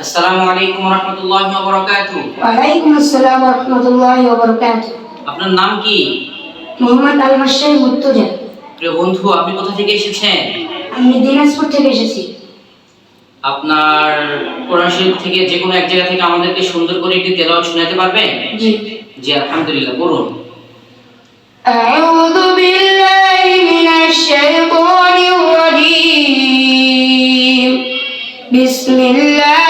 আসসালামু আলাইকুম রাহমাতুল্লাহি ওয়া বারাকাতুহু ওয়া আলাইকুম আসসালাম ওয়া রাহমাতুল্লাহি ওয়া বারাকাতুহু আপনার নাম কি? মোহাম্মদ আল প্রিয় বন্ধু আপনি কোথা থেকে এসেছেন? আমি দিনাজপুর থেকে এসেছি। আপনার কোরআন থেকে যে কোনো এক জায়গা থেকে আমাদেরকে সুন্দর করে একটি তেলাওয়াত শোনাতে পারবেন? জি। জি আলহামদুলিল্লাহ বলুন আউযু বিল্লাহি মিনাশ শাইতানির রাজীম। বিসমিল্লাহ।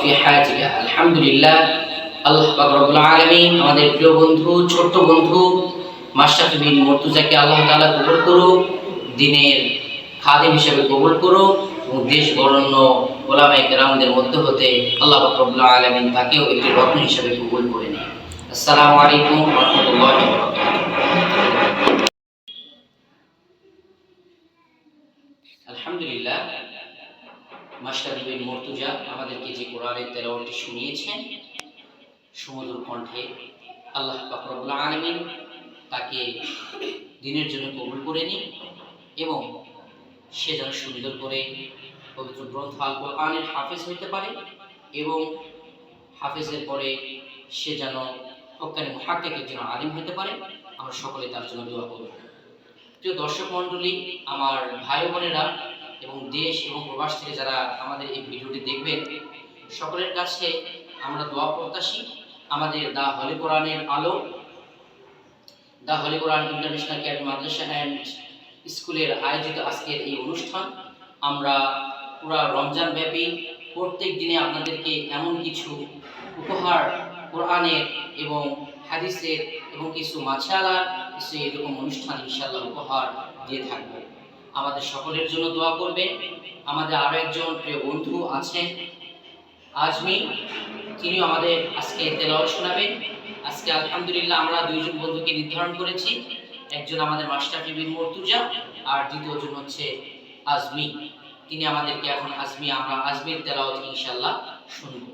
ফি হায়াতিকা। আলহামদুলিল্লাহ, আল্লাহ পাক রব্বুল আলামিন আমাদের প্রিয় বন্ধু, ছোট্ট বন্ধু, মাশরাফি বিন মুর্তজাকে আল্লাহ তাআলা কবুল করুক, দিনের খাদেম হিসেবে কবুল করুক এবং দেশ বরণ্য ওলামায়ে কেরামদের মধ্যে হতে আল্লাহ পাক রব্বুল আলামিন তাকেও একটি রত্ন হিসেবে কবুল করে নিন আসসালামু আলাইকুম ওয়া রাহমাতুল্লাহি ওয়া বারাকাতুহু। আলহামদুলিল্লাহ মাস্টার মর্তুজা আমাদেরকে যে কোরআনের তেলাওয়াতটি শুনিয়েছেন, সুমধুর কণ্ঠে আল্লাহ পাক রব্বুল আলামিন তাকে দিনের জন্য কবুল করে নিন এবং সে যেন সুন্দর করে পবিত্র গ্রন্থ আল কোরআনের হাফেজ হইতে পারে এবং হাফেজের পরে সে যেন হকানি হাক্কাকের জন্য আলিম হতে পারে। আমরা সকলে তার জন্য দোয়া করব। প্রিয় দর্শক মণ্ডলী, আমার ভাই বোনেরা এবং দেশ এবং প্রবাস থেকে যারা আমাদের এই ভিডিওটি দেখবেন, সকলের কাছে আমরা দোয়া প্রত্যাশী। আমাদের দা হলি কোরআনের আলো, দা হলি কোরআন ইন্টারন্যাশনাল ক্যাড মাদ্রাসা অ্যান্ড স্কুলের আয়োজিত আজকের এই অনুষ্ঠান। আমরা পুরা রমজান ব্যাপী প্রত্যেক দিনে আপনাদেরকে এমন কিছু উপহার কোরআনের এবং হাদিসের এবং কিছু মাছালার কিছু এরকম অনুষ্ঠান ইনশাল্লাহ উপহার দিয়ে থাকব। আমাদের সকলের জন্য দোয়া করবেন। আমাদের আরও একজন প্রিয় বন্ধু আছেন। আজমি, তিনিও আমাদের আজকে তেলাওয়াত শোনাবেন। আজকে আলহামদুলিল্লাহ আমরা দুইজন বন্ধুকে নির্ধারণ করেছি। একজন আমাদের মাস্টার বিন মর্তুজা, আর দ্বিতীয়জন হচ্ছে আজমি। তিনি আমাদেরকে এখন আজমি, আমরা আজমির তেলাওয়াত ইনশাল্লাহ শুনব।